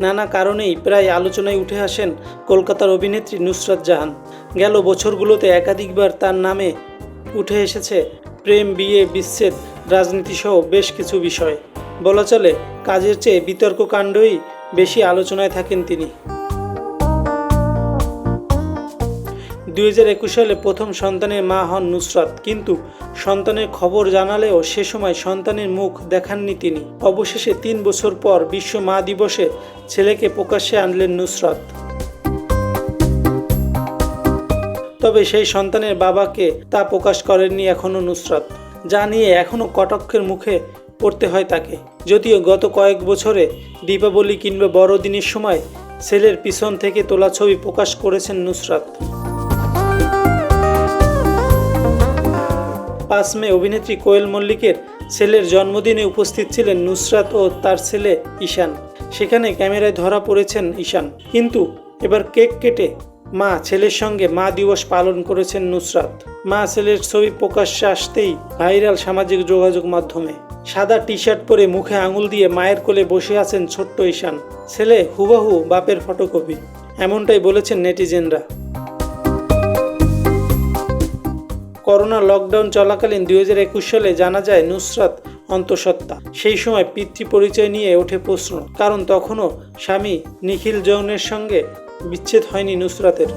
নানা কারণেই প্রায় আলোচনায় উঠে আসেন কলকাতার অভিনেত্রী নুসরাত জাহান। গেল বছরগুলোতে একাধিকবার তার নামে উঠে এসেছে প্রেম, বিয়ে, বিচ্ছেদ, রাজনীতিসহ বেশ কিছু বিষয়। বলা চলে, কাজের চেয়ে বিতর্ক কাণ্ডই বেশি আলোচনায় থাকেন তিনি। দুই হাজার একুশ সালে প্রথম সন্তানের মা হন নুসরাত, কিন্তু সন্তানের খবর জানালেও সে সময় সন্তানের মুখ দেখাননি তিনি। অবশেষে তিন বছর পর বিশ্ব মা দিবসে ছেলেকে প্রকাশ্যে আনলেন নুসরাত। তবে সেই সন্তানের বাবাকে তা প্রকাশ করেননি এখনও নুসরাত, যা নিয়ে এখনও কটক্ষের মুখে পড়তে হয় তাকে। যদিও গত কয়েক বছরে দীপাবলি কিংবা বড়দিনের সময় ছেলের পিছন থেকে তোলা ছবি প্রকাশ করেছেন নুসরাত। পাঁচ মে অভিনেত্রী কোয়েল মল্লিকের ছেলের জন্মদিনে উপস্থিত ছিলেন নুসরাত ও তার ছেলে ঈশান। সেখানে ক্যামেরায় ধরা পড়েছেন ঈশান। কিন্তু এবার কেক কেটে মা ছেলের সঙ্গে মা দিবস পালন করেছেন নুসরাত। মা ছেলের ছবি প্রকাশ্যে আসতেই ভাইরাল সামাজিক যোগাযোগ মাধ্যমে। সাদা টি শার্ট পরে মুখে আঙুল দিয়ে মায়ের কোলে বসে আছেন ছোট্ট ঈশান। ছেলে হুবাহু বাপের ফটোকপি। এমনটাই বলেছেন নেটিজেনরা। করোনা লকডাউন চলাকালীন দুই হাজার একুশ সালে জানা যায় নুসরাত অন্তঃসত্ত্বা। সেই সময় পিতৃ পরিচয় নিয়ে ওঠে প্রশ্ন, কারণ তখনও স্বামী নিখিল জৌনের সঙ্গে বিচ্ছেদ হয়নি নুসরাতের।